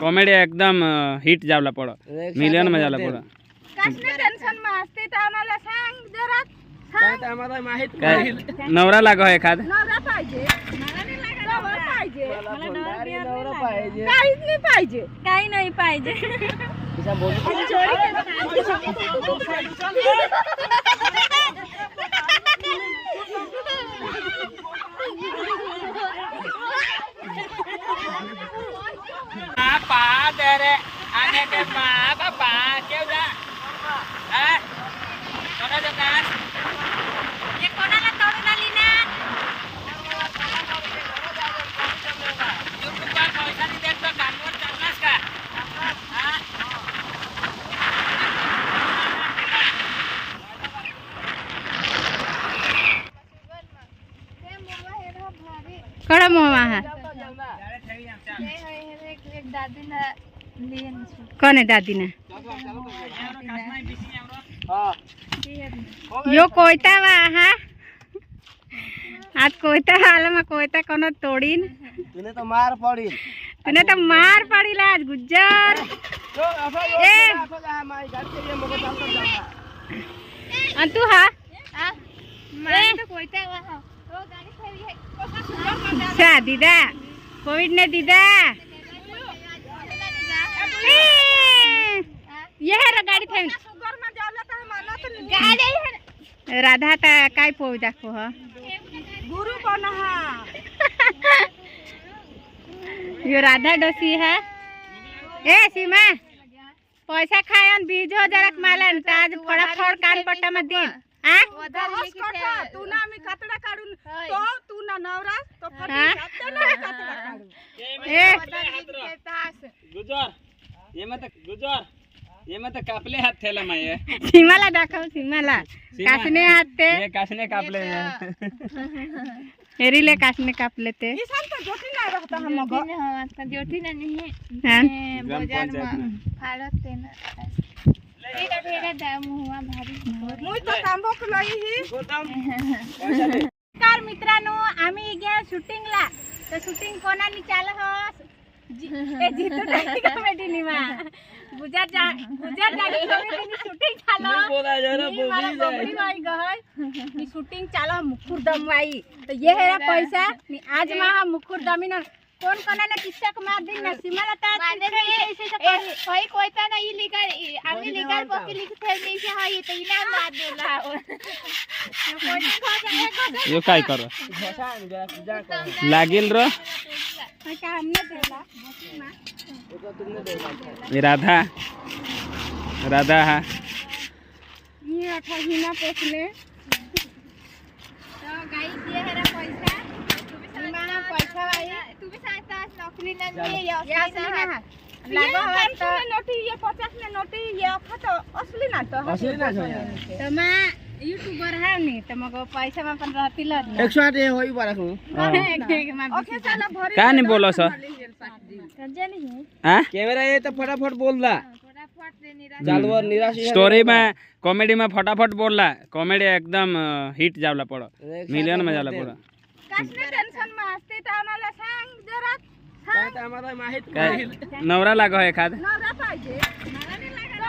Comedy एकदम hit જાવલા पड मिलियनमध्ये જાવલા पड नवरा लागो एखाद पाहिजे काही नाही पाहिजे रे आने के पा पापा केव जा हा कोणा दुकान हे कोणाला तोडून કોને દાદીના? યો કોયતા વા હા? આજ કોયતા હાલમાં કોયતા કોનો તોડીન. તને તો માર પડી તને તો માર પડી લા આજ ગુજ્જર. એ. અન તું હા? હા મેં તો કોયતા વા હા. ઓ ગાડી ફેરી હે સા દીદા? કોવિડ ને દીદા? ये है रे गाड़ी मा तर राधा ता काय पोव दाखव ह? गुरु कोण हा? यो राधा डोसी है। ए सीमा पैसा खायन बीज हो जरक मालन ताज फटाफट कान पट्टा में दिन आ? बस कथा तू ना आम्ही कातडा काढून तो तू ना नवरा तो? फटी ते ना कातडा काढून। ए। गुजर। ఏమంత గుజర్ ఏమంత కాపలే హాత్ थैला माये. सीमाला दाखव सीमाला. सीमा. कासने हात ते. हे कासने कापले. एरीले कासने कापले ते. ज्योतीने हो, आता ज्योतीने नाही हा. हे? फाडत ते ना. तेरा तेरा दाम हुआ भारी. नमस्कार मित्रांनो आम्ही गे शूटिंगला. तर शूटिंग कोणाने चालू हो जितू टाकी कॉमेडी निमा गुजर जा गुजर जागी कॉमेडी शूटिंग चालो। बोला जरा मी मला बबडी बाई गहय मी शूटिंग चालो मुकुर दमवाई तो ये है पैसा। मी आज मा हा मुकुर दमीन कोण कोणाला किस्सा मार दिन ना सीमाला ता कोई कोयता नहीं लिखा आम्ही लिखा पक्की लिखते नहीं से हाँ तो इनाम मार देला यो काय कर लागिल र न ये राधा। राधा हा। मी अठा हिना पोचले तो गाई ये है पैसा। सीमा पैसा आई तुम्ही सांगता नोकरी नाही या असली ना लागो ये हवा ने नोटी ये पचास ने नोटी ये अखा तो असली ना तो असली ना पैसा मा યુટ્યુબર હા ને તમારે પૈસામાં પણ રહેતી લ જ એકસો આઠ એ હોય ઊભા રાખું કા નહીં બોલો છો. હા? કેમેરા એ તો ફટાફટ બોલલા. સ્ટોરીમાં કોમેડીમાં ફટાફટ બોલલા. કોમેડી એકદમ હિટ જાવલા પડો. મિલિયનમાં જાવલા પડો. નવરા લાગો એખાદ નવરા પાहिजे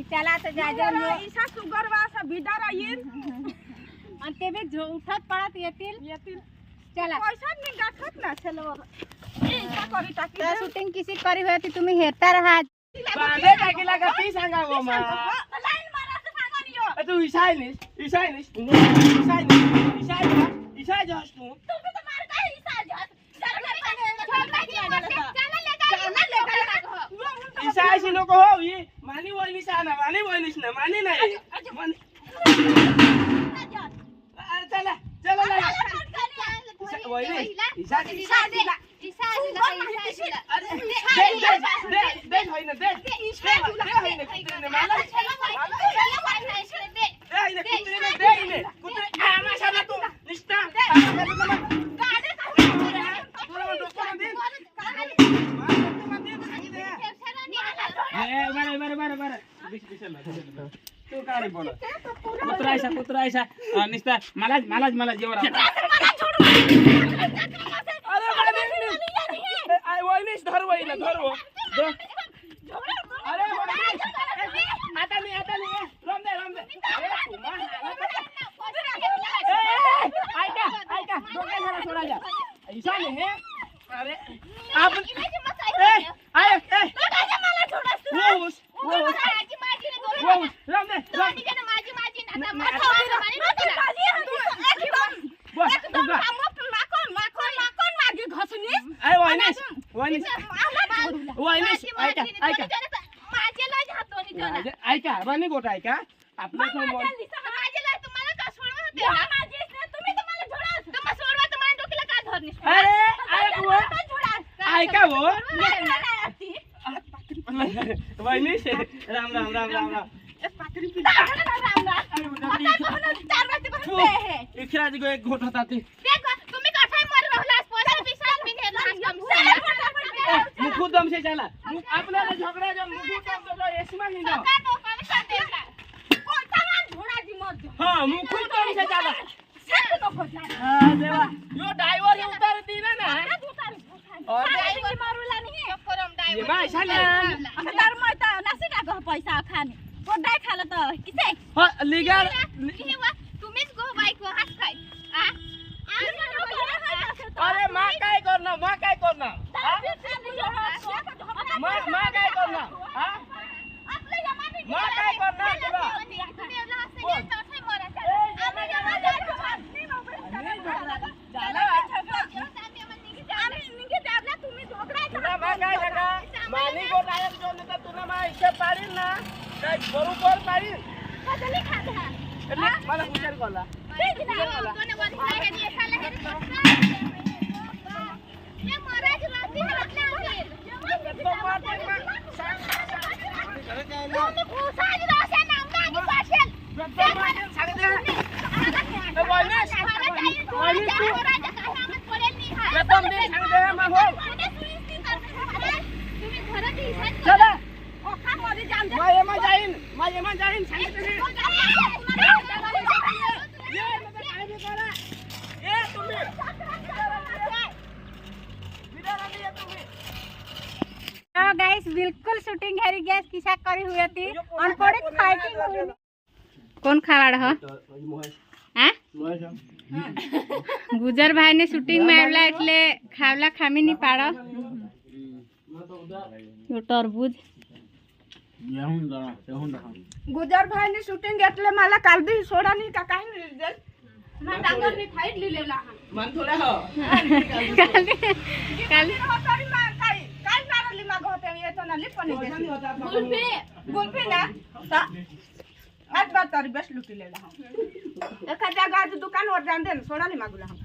मी त्याला आता जा जा मला इसा शुगर वा असा बिदारा येईल आणि ते बी झो- उठत पडत येतील येतील चला पैसा नाही गाठत ना चलो बाबा ए, इसा करी टाकी तर शूटिंग किसी करी होती तुम्ही हेरता राहा बांधे काय केला का ती सांगा गो मा लाईन मारायचं सांगा नि ह्यो. तू इशाय निस इशाय निस इशाय निस इशाय जा इशाय जास तू तुम्ही लेकरं. इशाय शी नको हो ही मानी वहिनी ना मानी वहिनीस ना मानी नाही मानी अरे चला चला ना वहिनी इशाय अरे दे दे दे दे तू काय रे बोला कुत्रायसा कुत्रायसा अं, नुसता मलाच मलाच मला वहिनी आय वहिनीस धर वहिनी धर वो धर. अरे वहिनी. आता नाही आता नाही. ए, राम दे राम दे. अरे तुम्हा ए, ए, ऐका ऐका. डोक्या जरा सोडा ऐसा नाही हे. अरे. आपण ए आय ए. वोस वोस वोस राम दे राम बस तू जा. अरे वहिनीस वहिनीस वहिनीस ऐका ऐका माझे- ऐका रनी गोट ऐका आपल्या समोर अरे वो ऐका वो वहिनीस राम राम राम राम राम. इखराजी को एक घोट होता थी मुखू दम से चला मुख आपल्याला झगडा जो मुखू दम હા હું ખુદ તો છે દાદા સાચું તો ખોટ હા દેવા યો ડ્રાઈવર એ ઉતારી દી ને ના ડ્રાઈવર મારુલા નહીં ચક્કરમ ડ્રાઈવર બા શાલે તાર મય તો નાસી ના ગહ પૈસા ખાને પોડાઈ ખાલે તો કિસે હા લીગા કેવા তুমি গো বাইক হাত খাই আ আরে মা কাই করনা মা কাই করনা মা মা কাই করনা হ্যাঁ মা কাই করনা એમાં જઈને સાઈડ ગાઈસ બિલકુલ શૂટિંગ હેરી ગયા કિસા કરી હુઈ હતી અને પડી ફાઇટિંગ હુઈ કોણ ખાવાડ હ હા ગુજર ભાઈ ને શૂટિંગમાં આવલા એટલે ખાવલા ખામી ની પાડો ટરબૂજ गुजर भाई ने शूटिंग घेतले मला काल बी सोडा नाही का काही नाही दिलं. मला डांगरनी फाईट लिहिलेला हा. मन थोडा हो. काली काली हो तरी मा काय काय नारळी माग होते येतो ना लिपणी गुल्फी गुल्फी ना? आज बात तरी बेस्ट लुटिलेला हा. एखाद्या गाज दुकानवर जाऊन दे ना सोडा नाही मागूला हा.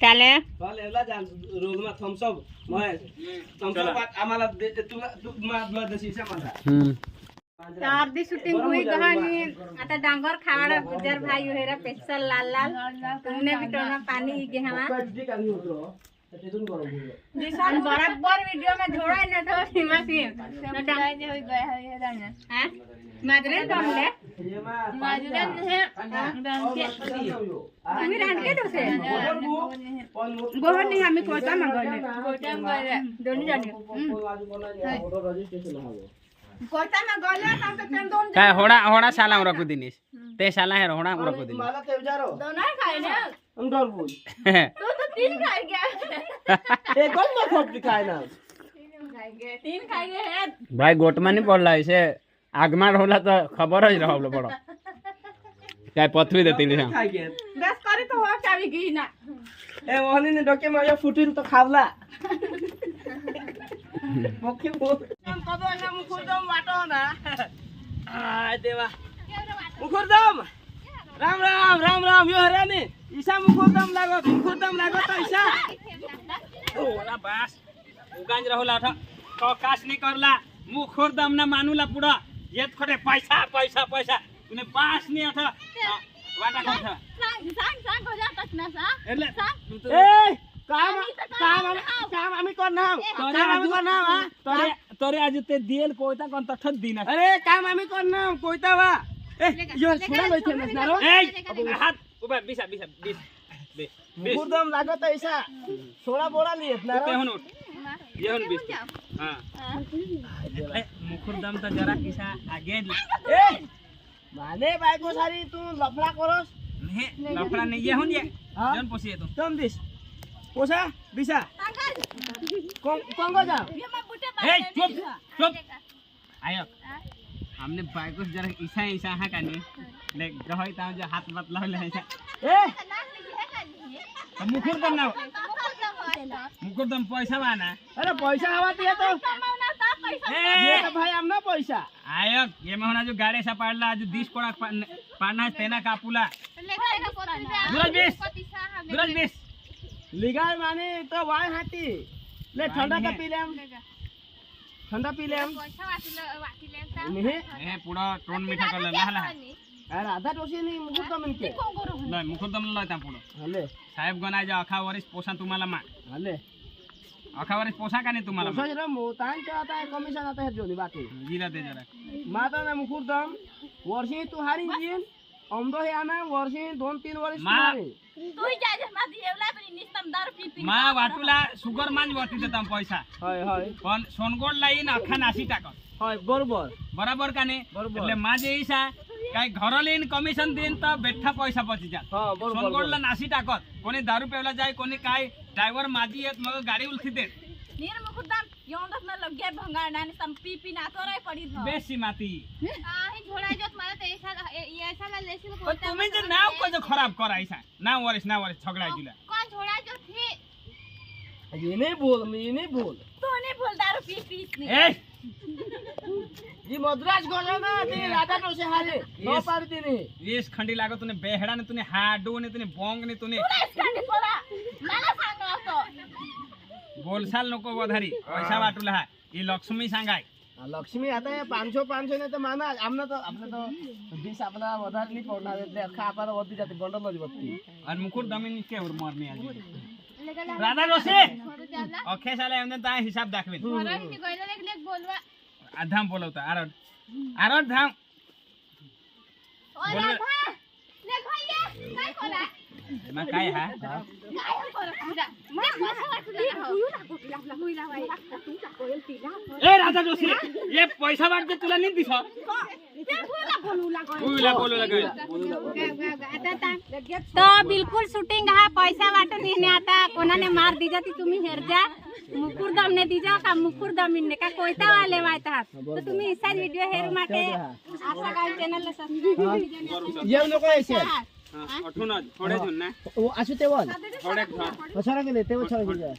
काले काल याला जाण रोजमा थम्सअप महेश थम्सअप आम्हाला दे तुला तू मला दशीचा मला तर अर्धी शूटिंग हुई कहानी आता डांगर खावाड़ा गुजर भाई हेरा स्पेशल लाल लाल। तुमने भी टोना पानी गे हवा कधी काढली होतो त्यातून गरम होईल और बराबर वीडियो में जोड़ा न तो सीमा सिंह न डांग हैं माजरे टोनले ये मा माजरे तुम ले माजरे है। तुम्ही रांडके दोसे? गोबर नाही आम्ही कोटा मागवले दोन्ही जणी कोयता ना गले सांगते ते হ্যাঁ হোড়া হোড়া শালা আমরা কুদিনিস তে শালা হ্যাঁ হোড়া আমরা কুদিনিস মালা তে উজারো দোনা খাই না अंदर बोल तू तो तीन खाई गया एक और मत सब्जी खाए ना तीन खाई गए हैं भाई गोटमा नहीं पड़ रहा इसे आगमार होला तो खबर ही रहा हम बड़ो चाहे पथरी देती नहीं खाई गए दस करे तो हुआ चावी गई ना ए ओहनी ने डोके मारिया फुटिन तो खावला મુખી મુખુરદમ વાટો ના દેવા મુખુરદમ રામ રામ રામ રામ યો હરે ને ઈશા મુખુરદમ લાગો મુખુરદમ લાગો તો ઈશા ઓલા બસ ઉગાંજ રહો લાઠા તો કાશની કરલા મુખુરદમ ના માનુલા પુડા યેત ખોટે પૈસા પૈસા પૈસા તુને પાસની આઠા વાટા કોઠા સાંગ સાંગ હો જા તક ના સા એટલે સાંગ એ કામ કામ આમ- કામ આમી કોણ નામ કામ આમી કોણ નામ હા તોરે તોરે આજે તે દિયેલ કોઈતા કોણ તઠ જ દીના અરે કામ આમી કોણ નામ કોઈતા વા એ યો છોડા લઈ છે નારો એ હાથ ઉભા બીસા બીસા બીસ બે બીસ મુખુરદમ લાગો તો ઈશા છોડા બોડા લીએ તે નારો હન ઉઠ યહન બીસ હા એ મુખુરદમ તો જરા કિસા ઓસા બિસા કોંગો જાઓ એ ચૂપ ચૂપ આયો हमने बाइक उस जरा ईसा ईसा हा काने ले गहय ता जो हाथ मत लाव ले ईसा ए मुकुर दम ना मुकुर दम पैसा माना अरे पैसा आवाती है तो ये तो भाई हमना पैसा आयक ये महोना जो गाड़े सा पाडला जो 20 कोड़ा पाडना है तेना कापुला दूरज લીગાડ માની તો વાય હતી લે ઠંડા તો પી લે એમ ઠંડા પી લે એમ એ પૂરા ત્રણ મીઠા કર લે લા લા. અરે આધા ટોસી ની મુકુદ તમને કે. લે મુકુદ તમને લે તા પૂરો. હલે. સાહેબ ગણાય જા આખા વરિસ પોસા તુમાલા માં હલે. આખા વરિસ પોસા કાને તુમાલા પોસા જરા મોતાન કે આતા કમિશન આતા હે જોની બાકી. જીરા દે જરા માતા ને મુકુદ દમ. વર્ષી તું હારી જીન जीन अमदो हे आना वर्षी दोन तीन वर्ष मा- तुम्हारी तू जा जा मत येवला पण निस्तम दारू पी पी मा वाटुला शुगर मान वटी देता पैसा हाय हाय पण सोनगोड लाईन अख्खा नाशी टाकत हाय बरोबर બરાબર કાને બરોબર. એટલે માં જે ઈસા કાઈ ઘર લઈને કમિશન દેન તો બેઠા પૈસા પચી જાય હા બરોબર સોનગોડલા નાસી ટાકત કોની દારૂ પેવલા જાય કોની કાઈ ડ્રાઈવર માજી येत मग गाडी उलथी दे નીર મુખુદામ યોંદસ ના લગ્યા ભંગાર નાની સમ પી પી ના તો રે પડી ધ बेसी माती थोड़ा जो तुम्हारा तो ऐसा ये ऐसा ला लेसी तो पण तुम्ही जे नाव कसं खराब करायचा नाव वरिस नाव वरिस झगडा दिला कौन छोड़ा जो थे ये नहीं बोल ये नहीं बोल તું ની ભૂલ દારૂ પી પી ની ए ये मद्रास गयो ना ते राजा तो से हारे नो Yes. पारती नहीं वीस खंडी लागत तुने बेहडा ने तुने हाडू ने तुने बोंग ने तुने કાઢી પોરા मला सांग असो गोलसाल नको बधारी पैसा बाटू ई लक्ष्मी सांगाय. लक्ष्मी आता है पाँच सौ पाँच सौ ने तो माना हमने तो अपने तो बीस अपना बधार नहीं पड़ना देते खा पर वो भी जाते बंडल लोज बत्ती और मुकुट दमी नहीं के और मारने आ राधा रोशे ओके साले हमने ताई हिसाब देख बिन धाम बोलो तो आरोन आरोन धाम. और राधा! ले भैया कहीं कोला राजा जोशी ये पैसा वाटते तुला नाही दिस तो बिल्कुल शूटिंग है पैसा बाटो नहीं आता कोना ने मार दी जाती तुम्ही हेर जा। मुकुर दम ने दी जा का मुकुर दम ने का कोयता वाले वायता। तो तुम इस वीडियो हेर माटे आशा काय चॅनल ला सबस्क्राइब ये नको ऐसे। हाँ। अठून थोडे जण ना वो असू तेवण थोडे घर कशाला गेले तेव्हा छळ गेले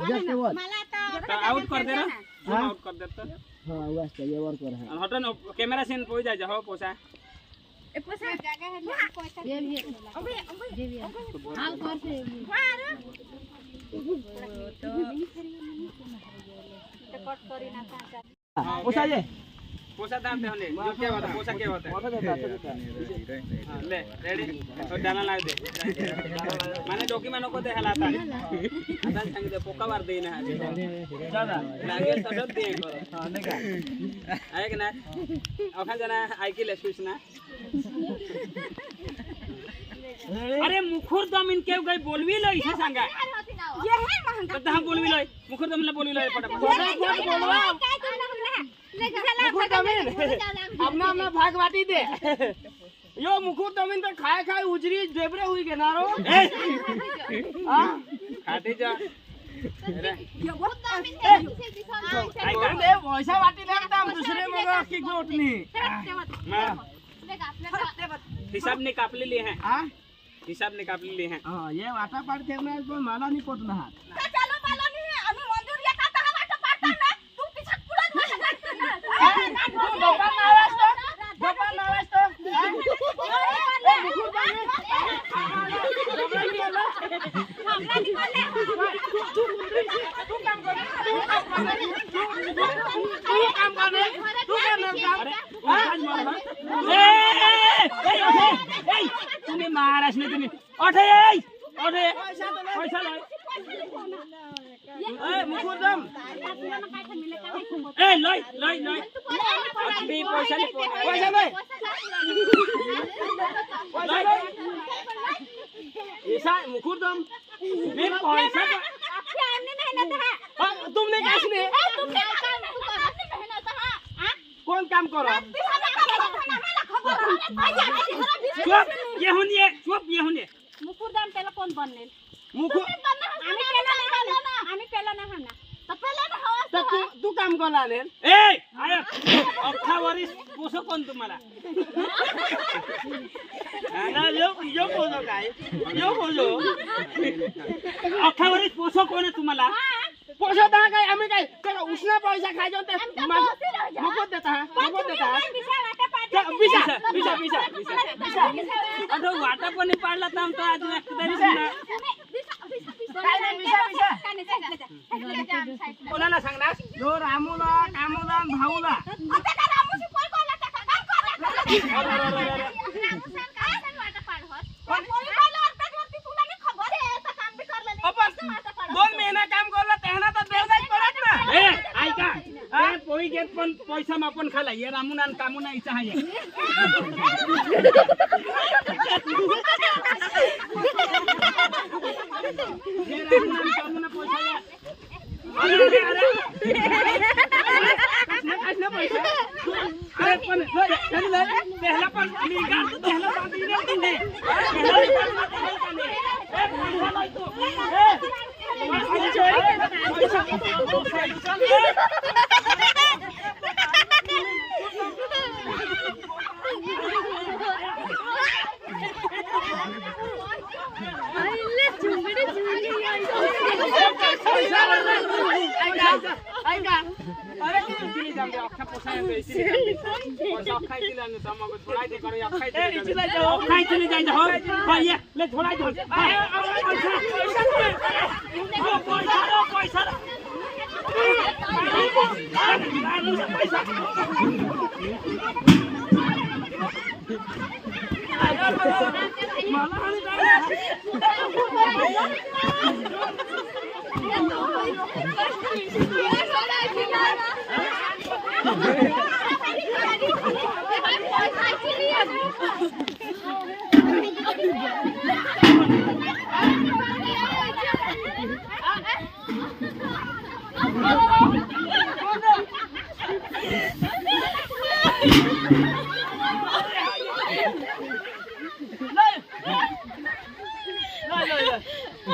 जस्ट आता आउट कर दे ना। हा? आउट कर दे तर हा वो असतं येवर कर हा। हटन कॅमेरा सीन पोई जाय हो पोसा पोसा ये पोसा दाम दे होने। जो क्या होता पोसा क्या होता देता हाँ, ले रेडी तो दाना लाव दे। माने डोकी में नको दे हलाता आता सांगितलं पोका मार दे ना जादा लागेल तसंच दे करो हा नाही का ऐक ना अखा जना ऐकिले सूचना अरे मुखुर दमीन केव गई बोलवी लो इसे सांगा ये है महँगा। तर हा बोलवी लो मुखुर दमीनला बोलवी लो पटापट फटाफट। बोलवा मुकुट ज़मीन अपना अपना भाग वाटी दे। यो मुकुट ज़मीन तो खाए खाए उजरी जेबरे हुई के नारो हाँ? खाते जा। ऐका दे पैसा वाटीला एकदम दुसरे मग की गोटनी मग हिसाब ने कापलेली आहे हा। हिसाब ने कापलेली आहे हा। हे? वाटा पाडते ना पण मला नाही पटलं हा। তুমি মার আসনি তুমি ওঠে এই ওঠে পয়সা লয় পয়সা নাই পয়সা নাই पैसा तो नाही. पैसा लय ए मुकुंदम ए लय लय लय तुम्ही पैसा नाही पैसा नाही पैसा नाही ऐसा मुकुंदम मी पैसा हा, तुमने कैसे नहीं कौन काम करो चुप येऊन ये चुप येऊन ये मुकुरदाम त्याला कोण बनलेल मुकु आम्ही पेला नाही हाणला आम्ही पेला नाही हाणला तर पेला नाही हवा तर तू तू काम करला ने ए आय अठरा वरीस पोसो कोण तुम्हाला ना यो यो बोलो काय यो बोलो अठरा वरीस पोसो कोण आहे तुम्हाला पैसा दा काय आम्ही काय त्याला उष्ण पैसा खायचो ते मुकत देता हा मुकत देता हा. त्या- बिसा बिसा बिसा बिसा अठो वाटा पण नाही पाडला तर आमचा अजून एक तरी कोणाला सांगणार जो रामूला कामूला भाऊला आपण दोन महिना काम करला त्यांना तर देवनाच पडत ना ए ऐका ए पोळी घेत पण पैसा मापन खाला ये रामून आणि कामून इच्छा आहे Ayan, ayan, ayan. 来拖拉！哎，来拖拉机！来！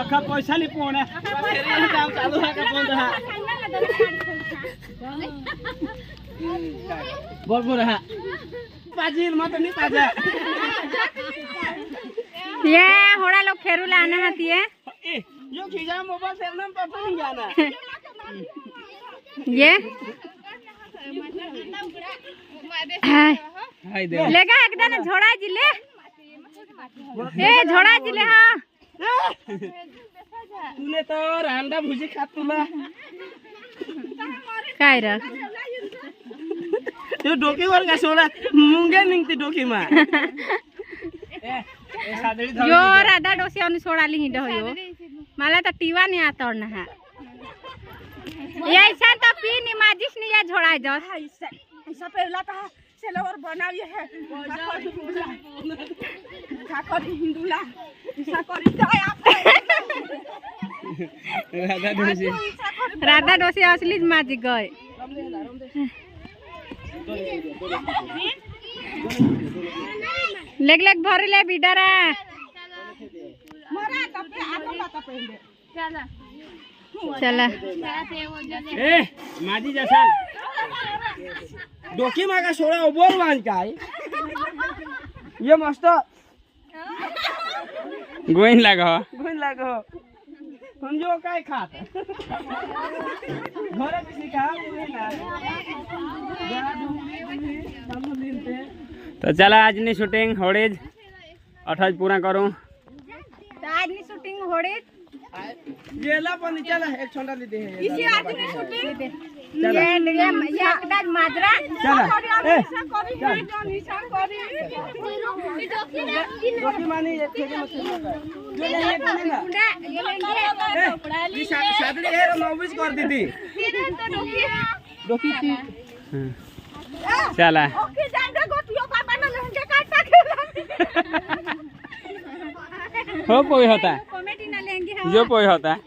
अख्खा पैसा नाही पोहण्या काम चालू आहे का बंद आहे बरोबर हा पाजील मत नाही पाजा। ये होड़ा लोग खेरूला आना हाथी है ए यो खिजा मोबाइल से नाम पता नहीं जाना ये। हाय। हाय। दे लेगा एकदम झोड़ा ज़िले। ए झोड़ा ज़िले हाँ। तूने तो रांडा भुजी खात तुला काय र? त्यो डोकीवर का सोडा मुंग्या निघते डोकीमा ए ए सादरी धर यो राधा डोसी आणि सोडाली हिंड हो यो। मला तर टीवा नाही आता ना हा। ऐसा तो पी नी माझीच नहीं या झोड़ा जस हाँ, ऐसा ऐसा पहला था सेलवर बनावी है। ठाकर हिंदूला ऐसा करी आप राधा करी राधा डोसी असलीच माझी गय लेग लेग भरले बिडरा मरा तब आप माता पहले चला चला ए माझी जसाल डोकी मागा सोळा बोल वान काय ये मस्त गोइन लागो गोइन लागो हम काय खात? घर में सिखा मुझे ना। तो चला आज नहीं शूटिंग होड़ेज अठाज पूरा करूँ। तो आज नहीं शूटिंग होड़ेज गेला पानी चल एक छोटा दे दे इसी आदमी छोटे ये ये ये कदा माजरा रोटी मानी ये खेले मत जो नहीं है कौन ना ये ले ये शादी है नौबिस कर दी थी रोटी थी। चला। ओके जाएगा गोटियों का बना लहंगे काटता के हो कोई होता है। जो कोई होता है।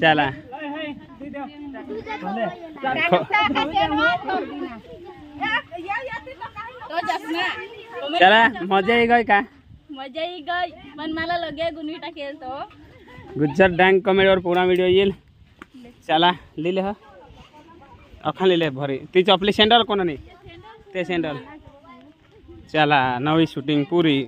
चला। चला मज़ा ही गई का? मज़ा ही गई। मन लगे गुनीटा खेल तो। गुज्जर डैंग कॉमेडी और पूरा वीडियो ये चला ले ले अखन ले ले भरी। ती चपली सेंडल कोन नहीं ते सेंडल। चला नवी शूटिंग पूरी।